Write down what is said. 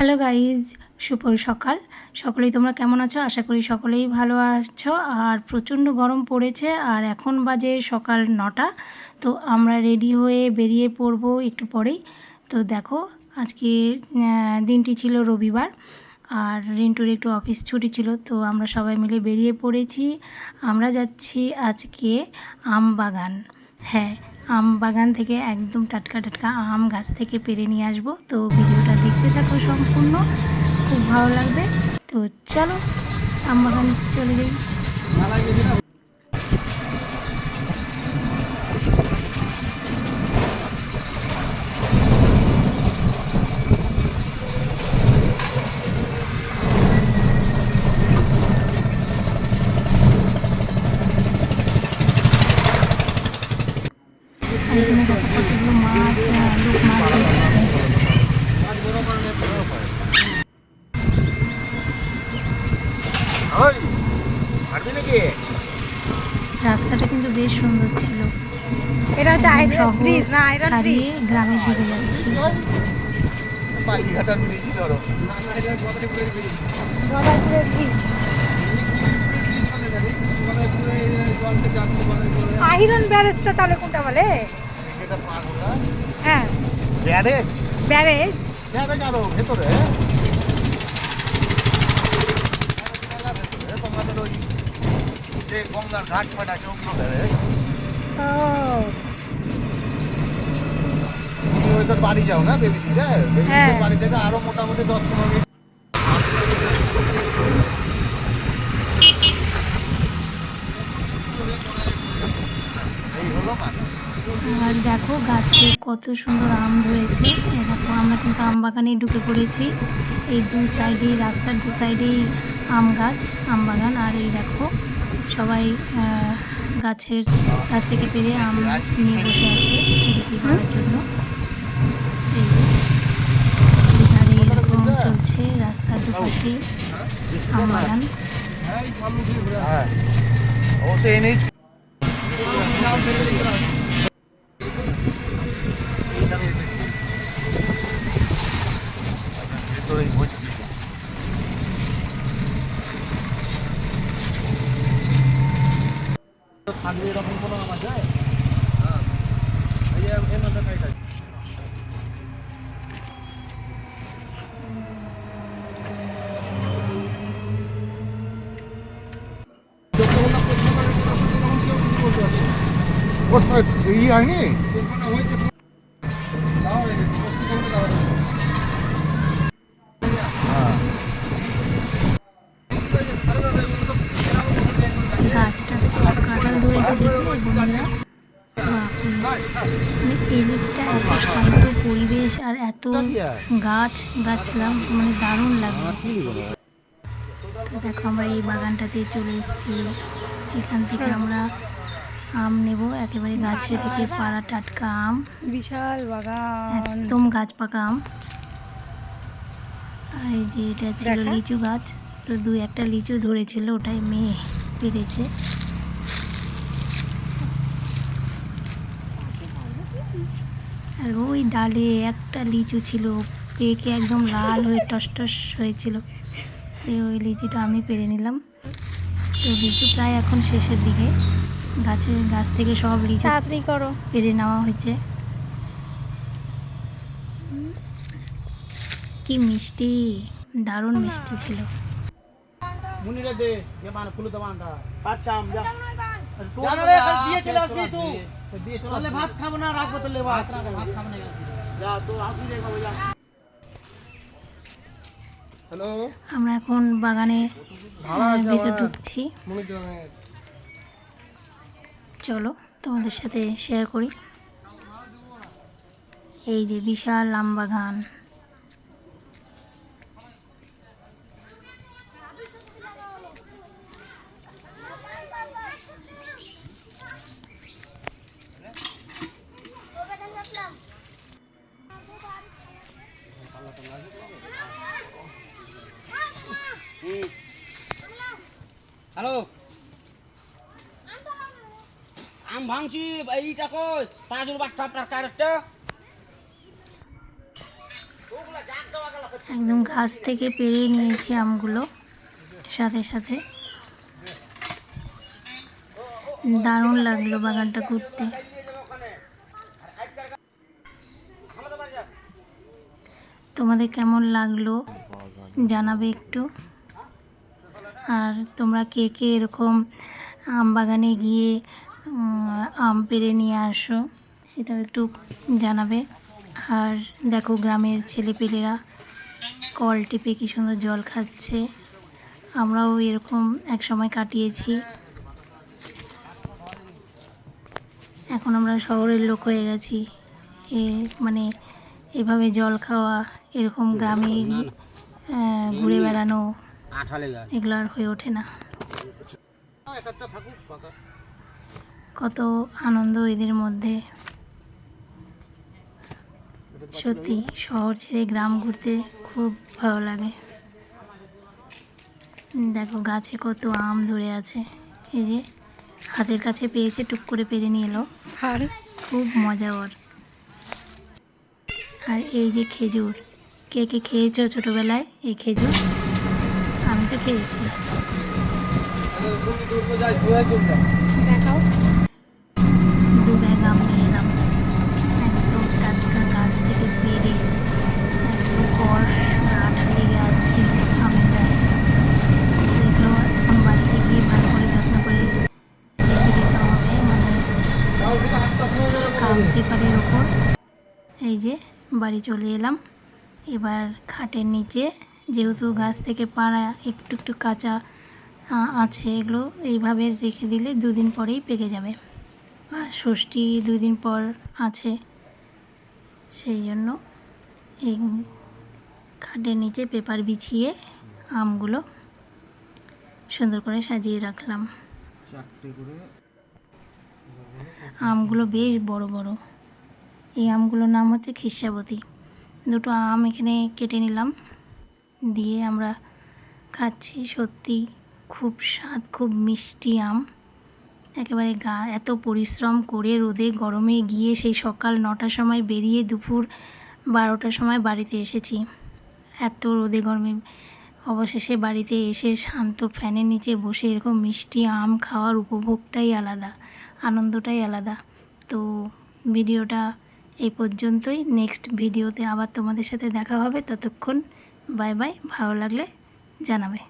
Hello guys শুভ সকাল। সকলেই তোমরা কেমন আছো? আশা করি সকলেই ভালো আছো। আর প্রচণ্ড গরম পড়েছে, আর এখন বাজে সকাল নটা। তো আমরা রেডি হয়ে বেরিয়ে পড়ব একটু পরেই। তো দেখো, আজকে দিনটি ছিল রবিবার, আর রিন্টুর একটু অফিস ছুটি ছিল। তো আমরা সবাই মিলে বেরিয়ে পড়েছি। আমরা যাচ্ছি আজকে আম বাগান। হ্যাঁ আম বাগান থেকে একদম টাটকা টাটকা আম গাছ থেকে পেরে নিয়ে আসব। তো ভিডিওটা দেখতে থাকো সম্পূর্ণ। খুব ভালো লাগবে। তো চলো আমরা চলে যাই আর এখানে দেখো কতগুলো মাছ আহ, লোক মাছ ধরছে। ওই পারবি নাকি রাস্তাটা কিন্তু বেশ সুন্দর ছিল। এটা হচ্ছে আইরন ব্রিজ না আইরন ব্রিজ গ্রামের দিকে যাচ্ছি। পাইঘাটার ব্রিজ ধরো। গদাইপুরের ব্রিজ। আইরন ব্যারেজটা তাহলে কোনটা বলে? হ্যাঁ। ব্যারেজ ব্যারেজ ব্যারেজ আরও ভেতরে তোমাদের ওই যে গঙ্গার ঘাট ফাট আছে ওগুলো ব্যারেজ তুমি ওই তোর বাড়ি যাও না বেবি হ্যাঁ। বাড়ি থেকে আরও মোটামুটি দশ পনেরো মিনিট। এই হলো মানে আর দেখো গাছে কত সুন্দর আম ধরেছে। দেখো আমরা কিন্তু আম বাগানে ঢুকে পড়েছি। এই দু সাইডেই রাস্তার দু সাইডেই আম গাছ আম বাগান। আর এই দেখো সবাই গাছের কাছ থেকে পেরে আম নিয়ে বসে আছে বিক্রি করার জন্য। এধারে এরকম চলছে, রাস্তার দুপাশে আম বাগান। হ্যাঁ অবশ্যই মানে এদিকটা পরিবেশ আর এত গাছ গাছলাম মানে দারুণ লাগল তো দেখো আমরা এই বাগানটাতে চলে এসেছি এখান থেকে আমরা আম নেব একেবারে গাছে থেকে পাড়া টাটকা আম। বিশাল বাগান। একদম গাছ পাকা আম। আর এই যে এটা ছিল লিচু গাছ তো দু একটা লিচু ধরেছিল ওটাই মেয়ে পেরেছে। আর ওই ডালে একটা লিচু ছিল পেকে একদম লাল হয়ে টস টস হয়েছিল। ওই লিচুটা আমি পেরে নিলাম। তো লিচু প্রায় এখন শেষের দিকে। গাছের গাছ থেকে সব লিচু তাড়াতাড়ি করো। পেরে নেওয়া হয়েছে। কি মিষ্টি দারুণ মিষ্টি ছিল। মুনিরে দে যে ফুলু দোকানটা আচ্ছা আম যা। জানা রে, দিয়ে চলে আসবি তুই। দিয়ে। চলে তাহলে ভাত খাব না রাখব তো লেবা ভাত রাখো, না যা তো আপনি দেখাবো যা। হ্যালো? আমরা এখন বাগানে ভিতরে ঢুকছি। মুনির চলো তোমাদের সাথে শেয়ার করি। এই যে বিশাল লম্বা বাগান ভাঙছি, এইটা কই? একদম গাছ থেকে পেরিয়ে নিয়েছি আমগুলো, সাথে সাথে। দারুণ লাগল বাগানটা ঘুরতে। তোমাদের কেমন লাগল জানাবে একটু। আর তোমরা কে কে এরকম আম বাগানে গিয়ে আম পেড়ে নিয়ে আসো সেটাও একটু জানাবে। আর দেখো গ্রামের ছেলেপেলেরা কল টিপে কী সুন্দর জল খাচ্ছে। আমরাও এরকম এক সময় কাটিয়েছি। এখন আমরা শহরের লোক হয়ে গেছি। এ মানে এভাবে জল খাওয়া এরকম গ্রামে ঘুরে বেড়ানো এগুলো আর হয়ে ওঠে না। কত আনন্দ এদের মধ্যে। সত্যি শহর ছেড়ে গ্রাম ঘুরতে খুব ভালো লাগে। দেখো গাছে কত আম ধরে আছে। এই যে হাতের কাছে পেয়েছে টুক করে পেরে নিয়ে এলো। আর? খুব মজা ওর। আর এই যে খেজুর কে কে খেয়েছো ছোটোবেলায়? এই খেজুর? আমি তো খেয়েছি। এই যে বাড়ি চলে এলাম। এবার খাটের নিচে যেহেতু গাছ থেকে পাড়া একটু একটু কাঁচা আছে এগুলো এইভাবে রেখে দিলে দুদিন পরেই পেকে যাবে। আর ষষ্ঠী দুই দিন পর আছে। সেই জন্য এই খাটের নিচে পেপার বিছিয়ে আমগুলো সুন্দর করে সাজিয়ে রাখলাম। আমগুলো বেশ বড় বড়। এই আমগুলোর নাম হচ্ছে খিসাবতী দুটো আম এখানে কেটে নিলাম। দিয়ে আমরা খাচ্ছি সত্যি খুব স্বাদ, খুব মিষ্টি আম। একেবারে গা, এত পরিশ্রম করে রোদে গরমে গিয়ে সেই সকাল নটার সময় বেরিয়ে দুপুর বারোটার সময় বাড়িতে এসেছি। এত রোদে গরমে অবশেষে বাড়িতে এসে শান্ত ফ্যানের নিচে বসে এরকম মিষ্টি আম খাওয়ার উপভোগটাই আলাদা, আনন্দটাই আলাদা। তো ভিডিওটা এই পর্যন্তই। নেক্সট ভিডিওতে আবার তোমাদের সাথে দেখা হবে। ততক্ষণ বাই বাই ভালো লাগলে জানাবে।